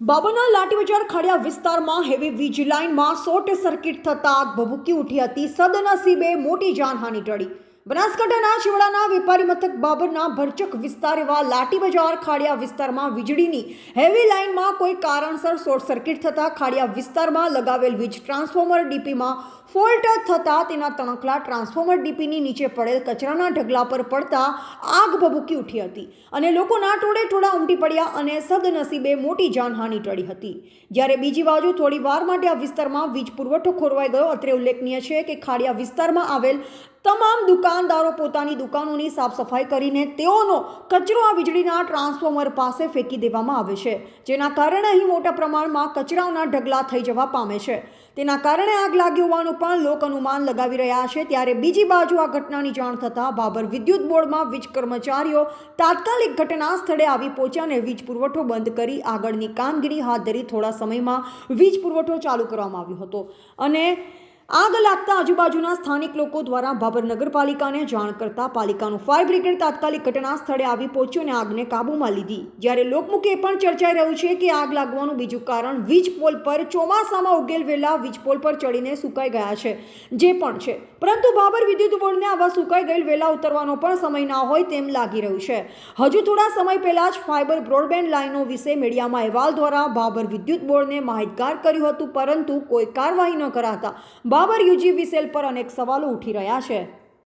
બાબરના લાઠી બજાર ખડિયા વિસ્તારમાં હેવી વીજ લાઇનમાં શોર્ટ સર્કિટ થતાં આગ ભભૂકી ઉઠી હતી સદનસીબે મોટી જાનહાનિ ટળી. બનાસકાંઠાના શિવડાના વેપારી મથક બાબરના ભરચક વિસ્તાર એવા લાટી બજાર ખાડિયા વિસ્તારમાં વીજળીની હેવી લાઇનમાં કોઈ કારણસર શોર્ટ સર્કિટ થતાં ખાડિયા વિસ્તારમાં લગાવેલ વીજ ટ્રાન્સફોર્મર ડીપીમાં ફોલ્ટ થતાં તેના તણકલા ટ્રાન્સફોર્મર ડીપીની નીચે પડેલ કચરાના ઢગલા પર પડતા આગ ભભૂકી ઉઠી હતી અને લોકોના ટોળે ટોળા ઉમટી પડ્યા અને સદનસીબે મોટી જાનહાનિ ટળી હતી. જ્યારે બીજી બાજુ થોડી વાર માટે આ વિસ્તારમાં વીજ પુરવઠો ખોરવાઈ ગયો, અત્રે ઉલ્લેખનીય છે કે ખાડિયા વિસ્તારમાં આવેલ તમામ દુકાનદારો પોતાની દુકાનોની સાફ સફાઈ કરીને તેઓનો કચરો આ વીજળીના ટ્રાન્સફોર્મર પાસે ફેંકી દેવામાં આવે છે, જેના કારણે અહીં મોટા પ્રમાણમાં કચરાઓના ઢગલા થઈ જવા પામે છે. તેના કારણે આગ લાગી હોવાનું પણ લોક અનુમાન લગાવી રહ્યા છે. ત્યારે બીજી બાજુ આ ઘટનાની જાણ થતાં બાબર વિદ્યુત બોર્ડમાં વીજ કર્મચારીઓ તાત્કાલિક ઘટના સ્થળે આવી પહોંચ્યા વીજ પુરવઠો બંધ કરી આગળની કામગીરી હાથ ધરી થોડા સમયમાં વીજ પુરવઠો ચાલુ કરવામાં આવ્યો હતો. અને આગ લાગતા આજુબાજુના સ્થાનિક લોકો દ્વારા બાબર નગરપાલિકાને જાણ કરતા પાલિકાનું ફાયર બ્રિગેડ તાત્કાલિક ઘટના સ્થળે આવી પહોંચ્યું અને આગને કાબૂમાં લીધી. જ્યારે લોકમુખે એ પણ ચર્ચાઈ રહ્યું છે કે આગ લાગવાનું બીજું કારણ વીજ પોલ પર ચોમાસામાં ઉગેલ વેલા વીજ પોલ પર ચડીને સુકાઈ ગયા છે, જે પણ છે. પરંતુ બાબર વિદ્યુત બોર્ડને આવા સુકાઈ ગયેલ વેલા ઉતરવાનો પણ સમય ના હોય તેમ લાગી રહ્યું છે. હજુ થોડા સમય પહેલાં જ ફાઇબર બ્રોડબેન્ડ લાઇનો વિશે મીડિયામાં અહેવાલ દ્વારા બાબર વિદ્યુત બોર્ડને માહિતગાર કર્યું હતું, પરંતુ કોઈ કાર્યવાહી ન કરાતા બાબર યુજી વિસેલ પર અનેક સવાલો ઉઠી રહ્યા છે.